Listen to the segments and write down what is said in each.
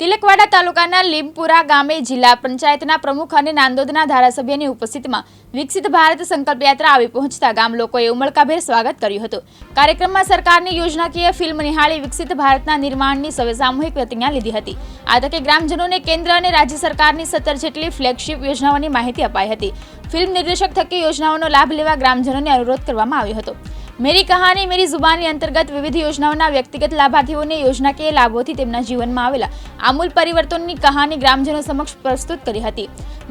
તિલકવાડા તાલુકાના લીમપુરા ગામે જિલ્લા પંચાયતના પ્રમુખ અને નાંદોદના ધારાસભ્યની ઉપસ્થિતિમાં વિકસિત ભારત સંકલ્પ યાત્રા આવી પહોંચતા ગામ લોકોએ ઉમળકાભેર સ્વાગત કર્યું હતું. કાર્યક્રમમાં સરકારની યોજનાકીય ફિલ્મ નિહાળી વિકસિત ભારતના નિર્માણની સવે સામૂહિક પ્રતિજ્ઞા લીધી હતી. આ તકે ગ્રામજનોને કેન્દ્ર અને રાજ્ય સરકારની સત્તર જેટલી ફ્લેગશિપ યોજનાઓની માહિતી અપાઈ હતી. ફિલ્મ નિર્દેશક થકી યોજનાઓનો લાભ લેવા ગ્રામજનોને અનુરોધ કરવામાં આવ્યો હતો. મેરી કહાની મેરી જુબાની અંતર્ગત વિવિધ યોજનાઓના વ્યક્તિગત લાભાર્થીઓને યોજનાકીય લાભોથી તેમના જીવનમાં આવેલા આમૂલ પરિવર્તનની કહાની ગ્રામજનો સમક્ષ પ્રસ્તુત કરી હતી.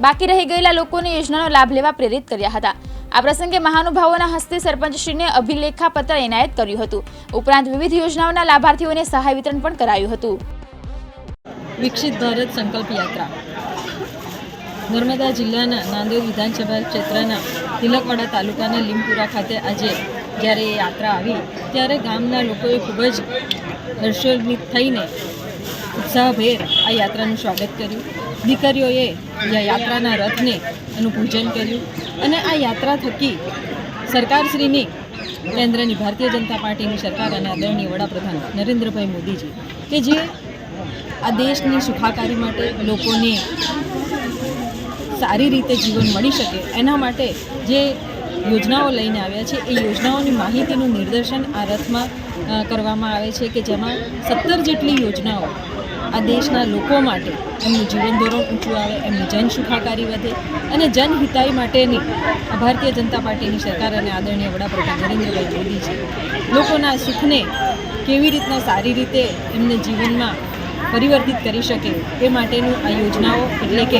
બાકી રહી ગયેલા લોકોને યોજનાનો લાભ લેવા પ્રેરિત કર્યા હતા. આ પ્રસંગે મહાનુભાવોના હસ્તે સરપંચશ્રીને અભિલેખાપત્ર એનાયત કર્યું હતું. ઉપરાંત વિવિધ યોજનાઓના લાભાર્થીઓને સહાય વિતરણ પણ કરાયું હતું. વિકસિત ભારત સંકલ્પ યાત્રા. નર્મદા જિલ્લાના નાંદોદ વિધાનસભા ક્ષેત્રના તિલકવાડા તાલુકાના લીમપુરા ખાતે આજે જ્યારે યાત્રા આવી, ત્યારે ગામના લોકોએ ખૂબ જ હર્ષોલ્લિત થઈને ઉત્સાહભેર આ યાત્રાનું સ્વાગત કર્યું. દીકરીઓએ યાત્રાના રથને એનું પૂજન કર્યું અને આ યાત્રા થકી સરકારશ્રીની કેન્દ્રની ભારતીય જનતા પાર્ટીની સરકાર અને આદરણીય વડાપ્રધાન નરેન્દ્રભાઈ મોદીજી કે જે આ દેશની સુખાકારી માટે લોકોને સારી રીતે જીવન મળી શકે એના માટે જે યોજનાઓ લઈને આવ્યા છે. એ યોજનાઓની માહિતીનું નિદર્શન આ રથમાં કરવામાં આવે છે કે જેમાં સત્તર જેટલી યોજનાઓ આ દેશના લોકો માટે એમનું જીવન ધોરણ ઊંચું આવે, એમની જન સુખાકારી વધે અને જનહિતાઈ માટેની ભારતીય જનતા પાર્ટીની સરકાર અને આદરણીય વડાપ્રધાન નરેન્દ્રભાઈ મોદી છે. લોકોના સુખને કેવી રીતના સારી રીતે એમને જીવનમાં પરિવર્તિત કરી શકે એ માટેનું આ યોજનાઓ, એટલે કે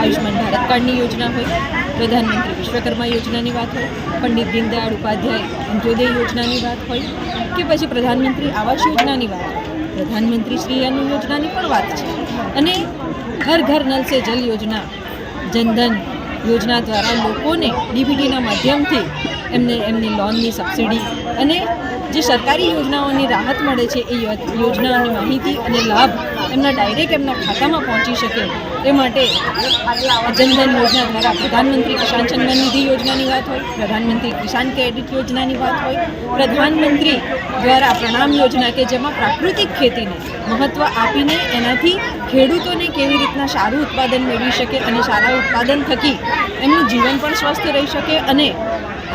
આયુષ્માન ભારત કાર્ડની યોજના હોય, પ્રધાનમંત્રી વિશ્વકર્મા યોજનાની વાત હોય, પંડિત દીનદયાળ ઉપાધ્યાય અંત્યોદય યોજનાની વાત હોય, કે પછી પ્રધાનમંત્રી આવાસ યોજનાની વાત પ્રધાનમંત્રી શ્રી અન્ન યોજનાની પણ વાત છે. અને ઘર ઘર નલ સે જલ યોજના જનધન યોજના દ્વારા લોકોને ડીબીટીના માધ્યમથી એમને એમની લોનની સબસિડી અને જે સરકારી યોજનાઓની રાહત મળે છે એ યોજનાઓની માહિતી અને લાભ એમના ડાયરેક્ટ એમના ખાતામાં પહોંચી શકે એ માટે જનધન યોજના દ્વારા પ્રધાનમંત્રી કિસાન સન્માન નિધિ યોજનાની વાત હોય, પ્રધાનમંત્રી કિસાન ક્રેડિટ યોજનાની વાત હોય, પ્રધાનમંત્રી દ્વારા પ્રણામ યોજના કે જેમાં પ્રાકૃતિક ખેતીને મહત્ત્વ આપીને એનાથી ખેડૂતોને કેવી રીતના સારું ઉત્પાદન મેળવી શકે અને સારા ઉત્પાદન થકી એમનું જીવન પણ સ્વસ્થ રહી શકે અને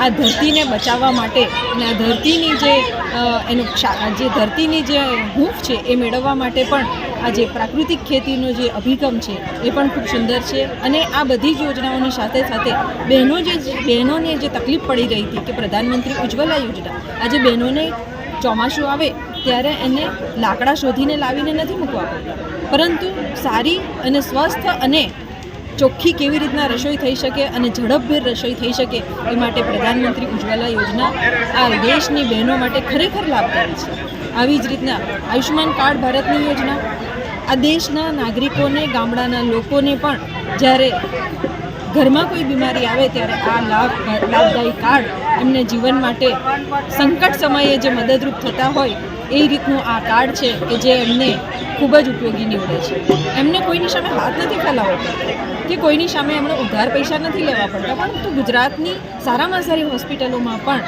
આ ધરતીને બચાવવા માટે અને આ ધરતીની જે એનું જે ધરતીની જે હૂંફ છે એ મેળવવા માટે પણ આ જે પ્રાકૃતિક ખેતીનો જે અભિગમ છે એ પણ ખૂબ સુંદર છે. અને આ બધી જ યોજનાઓની સાથે સાથે બહેનો જે, બહેનોને જે તકલીફ પડી રહી હતી કે પ્રધાનમંત્રી ઉજ્જવલા યોજના આજે બહેનોને ચોમાસું આવે ત્યારે એને લાકડા શોધીને લાવીને નથી મૂકવા પડતા. પરંતુ સારી અને સ્વસ્થ અને ચોખ્ખી કેવી રીતના રસોઈ થઈ શકે અને ઝડપભેર રસોઈ થઈ શકે એ માટે પ્રધાનમંત્રી ઉજ્જવલા યોજના આ દેશની બહેનો માટે ખરેખર લાભકારી છે. આવી જ રીતના આયુષ્યમાન કાર્ડ ભારતની યોજના, આ દેશના નાગરિકોને, ગામડાના લોકોને પણ જ્યારે ઘરમાં કોઈ બીમારી આવે ત્યારે આ લાભ, લાભદાયી કાર્ડ એમને જીવન માટે સંકટ સમયે જે મદદરૂપ થતા હોય એ રીતનું આ કાર્ડ છે કે જે એમને ખૂબ જ ઉપયોગી નીવડે છે. એમને કોઈની સામે હાથ નથી ફેલાવવો પડતો કે કોઈની સામે એમણે ઉધાર પૈસા નથી લેવા પડતા, પરંતુ ગુજરાતની સારામાં સારી હોસ્પિટલોમાં પણ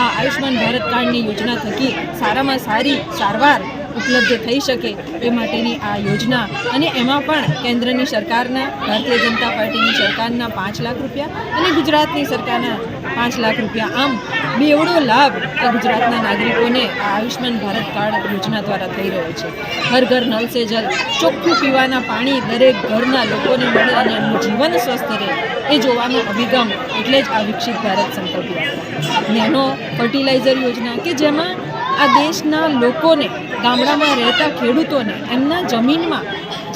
આ આયુષ્માન ભારત કાર્ડની યોજના થકી સારામાં સારી, સારવાર ઉપલબ્ધ થઈ શકે એ માટેની આ યોજના અને એમાં પણ કેન્દ્રની સરકારના, ભારતીય જનતા પાર્ટીની સરકારના પાંચ લાખ રૂપિયા અને ગુજરાતની સરકારના પાંચ લાખ રૂપિયા આમ બેવડો લાભ એ ગુજરાતના નાગરિકોને આ આયુષ્માન ભારત કાર્ડ યોજના દ્વારા થઈ રહ્યો છે. ઘર ઘર નલ સે જલ, ચોખ્ખું પીવાના પાણી દરેક ઘરના લોકોને મળે અને એમનું જીવન સ્વસ્થ રહે, એ જોવાનો અભિગમ એટલે જ આ વિકસિત ભારત સંકલ્પ નેનો ફર્ટિલાઇઝર યોજના કે જેમાં આ દેશના લોકોને ગામડામાં રહેતા ખેડૂતોને એમના જમીનમાં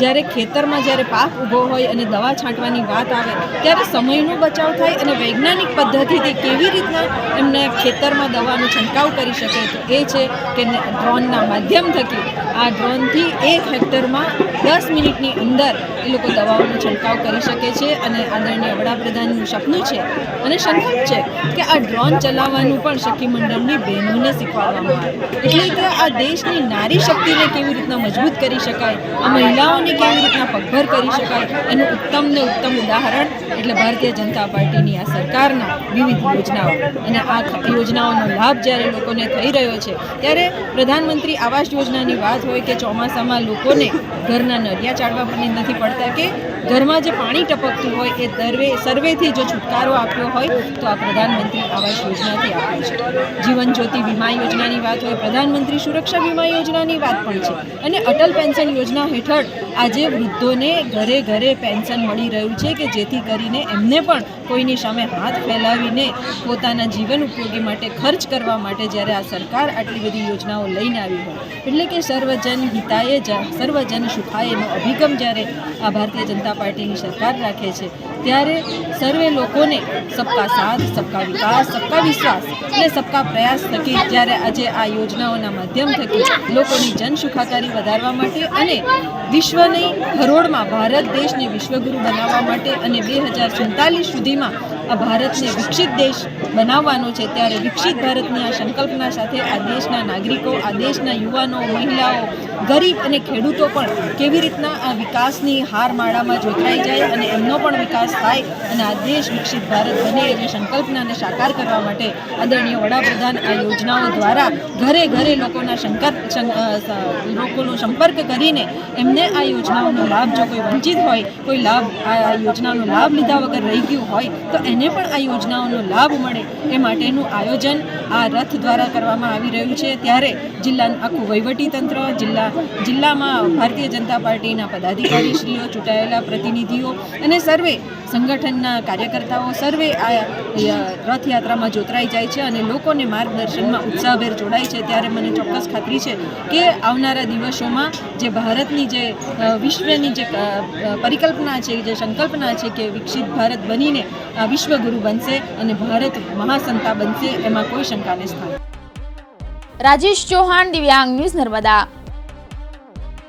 જ્યારે ખેતરમાં જ્યારે પાક ઊભો હોય અને દવા છાંટવાની વાત આવે, ત્યારે સમયનો બચાવ થાય અને વૈજ્ઞાનિક પદ્ધતિથી કેવી રીતના એમને ખેતરમાં દવાનો છંટકાવ કરી શકે તો એ છે કે ડ્રોનના માધ્યમ થકી આ ડ્રોનથી એક હેક્ટરમાં દસ મિનિટની અંદર એ લોકો દવાઓનો છંટકાવ કરી શકે છે અને આદરણીય વડાપ્રધાનનું સપનું છે અને સંકલ્પ છે કે આ ડ્રોન ચલાવવાનું પણ સખી મંડળની બહેનોને શીખવાડવામાં આવે. એટલે કે આ દેશની નારી શક્તિને કેવી રીતના મજબૂત કરી શકાય, આ મહિલાઓને કેવી રીતના પગભર કરી શકાય? એનું ઉત્તમ ને ઉત્તમ ઉદાહરણ એટલે ભારતીય જનતા પાર્ટીની આ સરકારના વિવિધ યોજનાઓ. અને આ યોજનાઓનો લાભ જ્યારે લોકોને થઈ રહ્યો છે, ત્યારે પ્રધાનમંત્રી આવાસ યોજનાની વાત હોય કે ચોમાસામાં લોકોને ઘરના નળિયા ચાળવા પણ નથી પડતા કે ઘરમાં જે પાણી ટપકતું હોય એ દરવે, સર્વેથી જો છુટકારો આપ્યો હોય, તો આ પ્રધાનમંત્રી આવાસ યોજનાથી આપ્યો છે. જીવન જ્યોતિ વીમા યોજનાની વાત હોય, પ્રધાનમંત્રી સુરક્ષા વીમા યોજનાની વાત પણ છે. અને અટલ પેન્શન યોજના હેઠળ આજે વૃદ્ધોને ઘરે ઘરે પેન્શન મળી રહ્યું છે કે જેથી કરીને એમને પણ કોઈની સામે હાથ ફેલાવીને પોતાના જીવન ઉપયોગી માટે ખર્ચ કરવા માટે જ્યારે આ સરકાર આટલી બધી યોજનાઓ લઈને આવી હોય. એટલે કે સર્વજન હિતાય સર્વજન સુખાયનો અભિગમ જ્યારે આ ભારતીય જનતા પાર્ટીની સરકાર રાખે છે, ત્યારે સર્વે લોકોને સબકા સાથ, સબકા વિકાસ, સબકા વિશ્વાસ અને સબકા પ્રયાસ થકી જ્યારે આજે આ યોજનાઓના માધ્યમ થકી લોકોની જન સુખાકારી વધારવા માટે અને વિશ્વની હરોળમાં ભારત દેશને વિશ્વગુરુ બનાવવા માટે અને બે હજાર સુડતાલીસ સુધીમાં આ ભારતને વિકસિત દેશ બનાવવાનો છે, ત્યારે વિકસિત ભારતની આ સંકલ્પના સાથે આ દેશના નાગરિકો, આ દેશના યુવાનો, મહિલાઓ, ગરીબ અને ખેડૂતો પણ કેવી રીતના આ વિકાસની હાર માળામાં જોતરાઈ જાય અને એમનો પણ વિકાસ થાય અને આ દેશ વિકસિત ભારત બને એની સંકલ્પનાને સાકાર કરવા માટે આદરણીય વડાપ્રધાન આ યોજનાઓ દ્વારા ઘરે ઘરે લોકોના સંકલ્પ લોકોનો સંપર્ક કરીને એમને આ યોજનાઓનો લાભ જો કોઈ વંચિત હોય, કોઈ લાભ, આ યોજનાનો લાભ લીધા વગર રહી ગયું હોય, તો એને પણ આ યોજનાઓનો લાભ મળે એ માટેનું આયોજન આ રથ દ્વારા કરવામાં આવી રહ્યું છે. ત્યારે જિલ્લાનું આખું વહીવટી તંત્ર, જિલ્લા, જિલ્લામાં ભારતીય જનતા પાર્ટીના પદાધિકારીશ્રીઓ, ચૂંટાયેલા પ્રતિનિધિઓ અને સર્વે સંગઠનના કાર્યકર્તાઓ, સર્વે આ રથયાત્રામાં જોતરાઈ જાય છે અને લોકોને માર્ગદર્શનમાં ઉત્સાહભેર જોડાય છે. ત્યારે મને ચોક્કસ ખાતરી છે કે આવનારા દિવસોમાં જે ભારતની જે વિશ્વની જે પરિકલ્પના છે, જે સંકલ્પના છે કે વિકસિત ભારત બનીને આ વિશ્વગુરુ બનશે અને ભારત મહાસંતા બનશે, એમાં કોઈ શંકાને સ્થાન રાજેશ ચૌહાણ, દિવ્યાંગ ન્યૂઝ નર્મદા.